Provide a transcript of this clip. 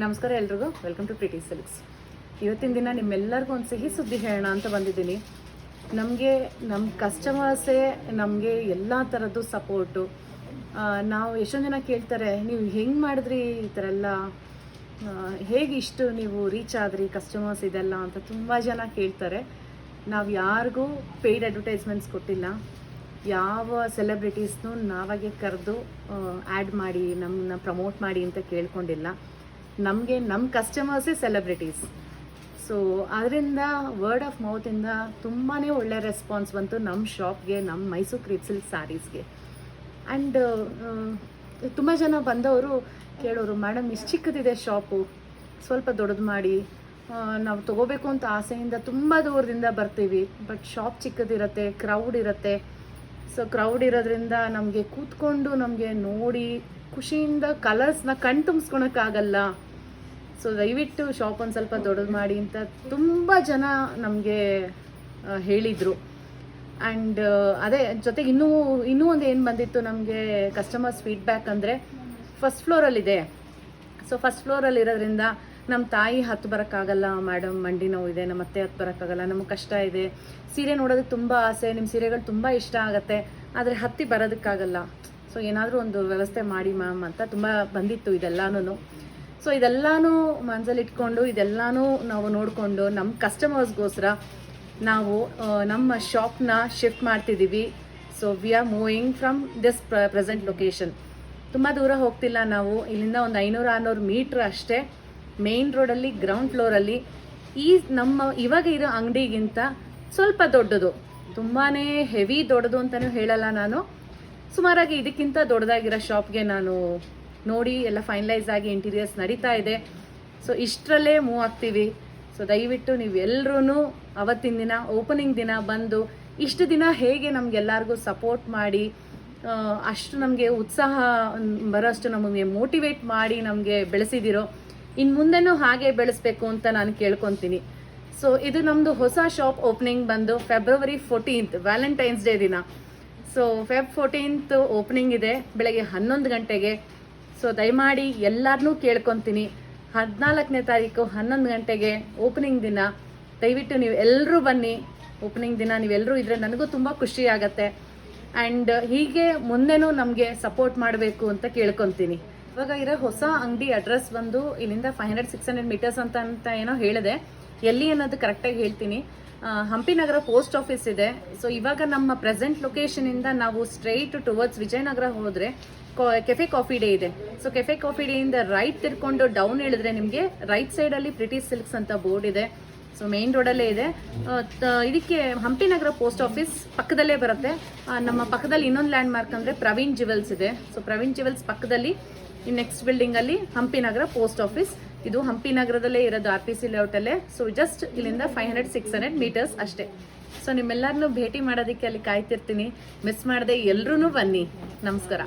ನಮಸ್ಕಾರ ಎಲ್ರಿಗೂ. Welcome to pretty silks ಇವತ್ತಿನ ದಿನ ನಿಮ್ಮೆಲ್ಲರಿಗೂ ಒಂದು ಸಿಹಿ ಸುದ್ದಿ ಹೇಳೋಣ ಅಂತ ಬಂದಿದ್ದೀನಿ. ನಮಗೆ ನಮ್ಮ ಕಸ್ಟಮರ್ಸೇ ನಮಗೆ ಎಲ್ಲ ಥರದ್ದು ಸಪೋರ್ಟು ನಾವು ಎಷ್ಟೊಂದು ಜನ ಕೇಳ್ತಾರೆ, ನೀವು ಹೆಂಗೆ ಮಾಡಿದ್ರಿ ಈ ಥರ ಎಲ್ಲ? ಹೇಗೆ ಇಷ್ಟು ನೀವು ರೀಚ್ ಆದ್ರಿ ಕಸ್ಟಮರ್ಸ್ ಇದೆಲ್ಲ? ಅಂತ ತುಂಬ ಜನ ಕೇಳ್ತಾರೆ. ನಾವು ಯಾರಿಗೂ ಪೇಯ್ಡ್ ಅಡ್ವರ್ಟೈಸ್ಮೆಂಟ್ಸ್ ಕೊಟ್ಟಿಲ್ಲ. ಯಾವ ಸೆಲೆಬ್ರಿಟೀಸ್ನೂ ನಾವಾಗೆ ಕರೆದು ಆ್ಯಡ್ ಮಾಡಿ ನಮ್ಮನ್ನ ಪ್ರಮೋಟ್ ಮಾಡಿ ಅಂತ ಕೇಳ್ಕೊಂಡಿಲ್ಲ. ನಮಗೆ ನಮ್ಮ ಕಸ್ಟಮರ್ಸೇ ಸೆಲೆಬ್ರಿಟೀಸ್ ಸೊ ಅದರಿಂದ ವರ್ಡ್ ಆಫ್ ಮೌತಿಂದ ತುಂಬಾ ಒಳ್ಳೆ ರೆಸ್ಪಾನ್ಸ್ ಬಂತು ನಮ್ಮ ಶಾಪ್ಗೆ ನಮ್ಮ ಮೈಸೂರು ಕ್ರೀಪ್ ಸಿಲ್ಕ್ ಸ್ಯಾರೀಸ್ಗೆ ಆ್ಯಂಡ್ ತುಂಬ ಜನ ಬಂದವರು ಕೇಳೋರು ಮೇಡಮ್ ಇಷ್ಟು ಚಿಕ್ಕದಿದೆ ಶಾಪು ಸ್ವಲ್ಪ ದೊಡ್ಡದು ಮಾಡಿ. ನಾವು ತಗೋಬೇಕು ಅಂತ ಆಸೆಯಿಂದ ತುಂಬ ದೂರದಿಂದ ಬರ್ತೀವಿ. ಬಟ್ ಶಾಪ್ ಚಿಕ್ಕದಿರುತ್ತೆ ಕ್ರೌಡ್ ಇರುತ್ತೆ. ಸೊ ಕ್ರೌಡ್ ಇರೋದ್ರಿಂದ ನಮಗೆ ಕೂತ್ಕೊಂಡು ನಮಗೆ ನೋಡಿ, ಖುಷಿಯಿಂದ ಕಲರ್ಸ್ನ ಕಣ್ ತುಂಬಿಸ್ಕೊಳಕ್ಕಾಗಲ್ಲ ಸೊ ದಯವಿಟ್ಟು ಶಾಪ್ ಒಂದು ಸ್ವಲ್ಪ ದೊಡ್ಡದು ಮಾಡಿ ಅಂತ ತುಂಬ ಜನ ನಮಗೆ ಹೇಳಿದರು. ಆ್ಯಂಡ್ ಅದೇ ಜೊತೆಗೆ ಇನ್ನೂ ಇನ್ನೂ ಒಂದು ಏನು ಬಂದಿತ್ತು ನಮಗೆ ಕಸ್ಟಮರ್ಸ್ ಫೀಡ್ಬ್ಯಾಕ್ ಅಂದರೆ ಫಸ್ಟ್ ಫ್ಲೋರಲ್ಲಿದೆ ಸೊ ಫಸ್ಟ್ ಫ್ಲೋರಲ್ಲಿರೋದ್ರಿಂದ ನಮ್ಮ ತಾಯಿ ಹತ್ತು ಬರೋಕ್ಕಾಗಲ್ಲ ಮೇಡಮ್ ಮಂಡಿ ನೋವು ಇದೆ, ನಮ್ಮ ಅತ್ತೆ ಹತ್ತು ಬರೋಕ್ಕಾಗಲ್ಲ, ನಮಗೆ ಕಷ್ಟ ಇದೆ. ಸೀರೆ ನೋಡೋದಕ್ಕೆ ತುಂಬ ಆಸೆ ನಿಮ್ಮ ಸೀರೆಗಳು ತುಂಬ ಇಷ್ಟ ಆಗುತ್ತೆ, ಆದರೆ ಹತ್ತಿ ಬರೋದಕ್ಕಾಗಲ್ಲ. ಸೊ ಏನಾದರೂ ಒಂದು ವ್ಯವಸ್ಥೆ ಮಾಡಿ ಮ್ಯಾಮ್ ಅಂತ ತುಂಬ ಬಂದಿತ್ತು ಇದೆಲ್ಲನೂ ಸೊ ಇದೆಲ್ಲನೂ ಮನಸ್ಸಲ್ಲಿ ಇಟ್ಕೊಂಡು ಇದೆಲ್ಲನೂ ನಾವು ನೋಡಿಕೊಂಡು ನಮ್ಮ ಕಸ್ಟಮರ್ಸ್ಗೋಸ್ಕರ ನಾವು ನಮ್ಮ ಶಾಪ್ನ ಶಿಫ್ಟ್ ಮಾಡ್ತಿದ್ದೀವಿ so we are moving from this present location ತುಂಬ ದೂರ ಹೋಗ್ತಿಲ್ಲ ನಾವು. ಇಲ್ಲಿಂದ ಒಂದು ಐನೂರು, ಆರುನೂರು ಮೀಟ್ರ್ ಅಷ್ಟೇ. ಮೇನ್ ರೋಡಲ್ಲಿ ಗ್ರೌಂಡ್ ಫ್ಲೋರಲ್ಲಿ ಈ ನಮ್ಮ, ಇವಾಗ ಇರೋ ಅಂಗಡಿಗಿಂತ ಸ್ವಲ್ಪ ದೊಡ್ಡದು. ತುಂಬಾ ಹೆವಿ ದೊಡ್ಡದು ಅಂತಲೂ ಹೇಳಲ್ಲ ನಾನು. ಸುಮಾರಾಗಿ ಇದಕ್ಕಿಂತ ದೊಡ್ಡದಾಗಿರೋ ಶಾಪ್ಗೆ ನಾನು ನೋಡಿ ಎಲ್ಲ ಫೈನಲೈಸ್ ಆಗಿ ಇಂಟೀರಿಯರ್ಸ್ ನಡೀತಾ ಇದೆ. ಸೊ ಇಷ್ಟರಲ್ಲೇ ಮೂವ್ ಆಗ್ತೀವಿ. ಸೊ ದಯವಿಟ್ಟು ನೀವೆಲ್ಲರೂ ಅವತ್ತಿನ ದಿನ ಓಪನಿಂಗ್ ದಿನ ಬಂದು ಇಷ್ಟು ದಿನ ಹೇಗೆ ನಮಗೆಲ್ಲರಿಗೂ ಸಪೋರ್ಟ್ ಮಾಡಿ ಅಷ್ಟು ನಮಗೆ ಉತ್ಸಾಹ ಬರೋಷ್ಟು ನಮಗೆ ಮೋಟಿವೇಟ್ ಮಾಡಿ ನಮಗೆ ಬೆಳೆಸಿದಿರೋ ಇನ್ನು ಮುಂದೆನೂ ಹಾಗೆ ಬೆಳೆಸಬೇಕು ಅಂತ ನಾನು ಕೇಳ್ಕೊತೀನಿ. ಸೊ ಇದು ನಮ್ಮದು ಹೊಸ ಶಾಪ್ ಓಪನಿಂಗ್ ಬಂದು ಫೆಬ್ರವರಿ ಫೋರ್ಟೀನ್ತ್ ವ್ಯಾಲೆಂಟೈನ್ಸ್ ಡೇ ದಿನ. ಸೊ ಫೆಬ್ ಫೋರ್ಟೀನ್ತ್ ಓಪನಿಂಗ್ ಇದೆ. ಬೆಳಗ್ಗೆ ಹನ್ನೊಂದು ಗಂಟೆಗೆ ಸೊ ದಯಮಾಡಿ ಎಲ್ಲರನ್ನೂ ಕೇಳ್ಕೊತೀನಿ. ಹದಿನಾಲ್ಕನೇ ತಾರೀಕು ಹನ್ನೊಂದು ಗಂಟೆಗೆ ಓಪನಿಂಗ್ ದಿನ. ದಯವಿಟ್ಟು ನೀವು ಎಲ್ಲರೂ ಬನ್ನಿ. ಓಪನಿಂಗ್ ದಿನ ನೀವೆಲ್ಲರೂ ಇದ್ರೆ ನನಗೂ ತುಂಬ ಖುಷಿ ಆಗುತ್ತೆ. ಆ್ಯಂಡ್ ಹೀಗೆ ಮುಂದೆನೂ ನಮಗೆ ಸಪೋರ್ಟ್ ಮಾಡಬೇಕು ಅಂತ ಕೇಳ್ಕೊತೀನಿ. ಇವಾಗ ಇರೋ ಹೊಸ ಅಂಗಡಿ ಅಡ್ರೆಸ್ ಬಂದು ಇಲ್ಲಿಂದ five hundred six hundred metres ಅಂತ ಅಂತ ಏನೋ ಹೇಳಿದೆ. ಎಲ್ಲಿ ಅನ್ನೋದು ಕರೆಕ್ಟಾಗಿ ಹೇಳ್ತೀನಿ. ಹಂಪಿನಗರ ಹಂಪಿ ನಗರ ಪೋಸ್ಟ್ ಆಫೀಸ್ ಇದೆ. ಸೊ ಇವಾಗ ನಮ್ಮ ಪ್ರೆಸೆಂಟ್ ಲೊಕೇಶನಿಂದ ನಾವು ಸ್ಟ್ರೈಟ್ ಟುವರ್ಡ್ಸ್ ವಿಜಯನಗರ ಹೋದರೆ ಕೆಫೆ ಕಾಫಿ ಡೇ ಇದೆ. ಸೊ ಕೆಫೆ ಕಾಫಿ ಡೇ ಇಂದ ರೈಟ್ ತಿರ್ಕೊಂಡು ಡೌನ್ ಹೇಳಿದ್ರೆ ನಿಮಗೆ ರೈಟ್ ಸೈಡಲ್ಲಿ ಪ್ರಿಟಿ ಸಿಲ್ಕ್ಸ್ ಅಂತ ಬೋರ್ಡ್ ಇದೆ. ಸೊ ಮೇನ್ ರೋಡಲ್ಲೇ ಇದೆ. ಇದಕ್ಕೆ ಹಂಪಿ ನಗರ ಪೋಸ್ಟ್ ಆಫೀಸ್ ಪಕ್ಕದಲ್ಲೇ ಬರುತ್ತೆ. ನಮ್ಮ ಪಕ್ಕದಲ್ಲಿ ಇನ್ನೊಂದು ಲ್ಯಾಂಡ್ ಮಾರ್ಕ್ ಅಂದರೆ ಪ್ರವೀಣ್ ಜುವೆಲ್ಸ್ ಇದೆ. ಸೊ ಪ್ರವೀಣ್ ಜುವೆಲ್ಸ್ ಪಕ್ಕದಲ್ಲಿ ನೆಕ್ಸ್ಟ್ ಬಿಲ್ಡಿಂಗಲ್ಲಿ ಹಂಪಿ ನಗರ ಪೋಸ್ಟ್ ಆಫೀಸ್ ಇದು ಹಂಪಿ ನಗರದಲ್ಲೇ ಇರೋದು ಆರ್ ಪಿ ಸಿ ಲೇಔಟಲ್ಲೇ ಸೊ ಜಸ್ಟ್ ಇಲ್ಲಿಂದ five hundred six hundred metres ಅಷ್ಟೇ. ಸೊ ನಿಮ್ಮೆಲ್ಲರನ್ನೂ ಭೇಟಿ ಮಾಡೋದಕ್ಕೆ ಅಲ್ಲಿ ಕಾಯ್ತಿರ್ತೀನಿ. ಮಿಸ್ ಮಾಡದೆ ಎಲ್ಲರೂ ಬನ್ನಿ. ನಮಸ್ಕಾರ.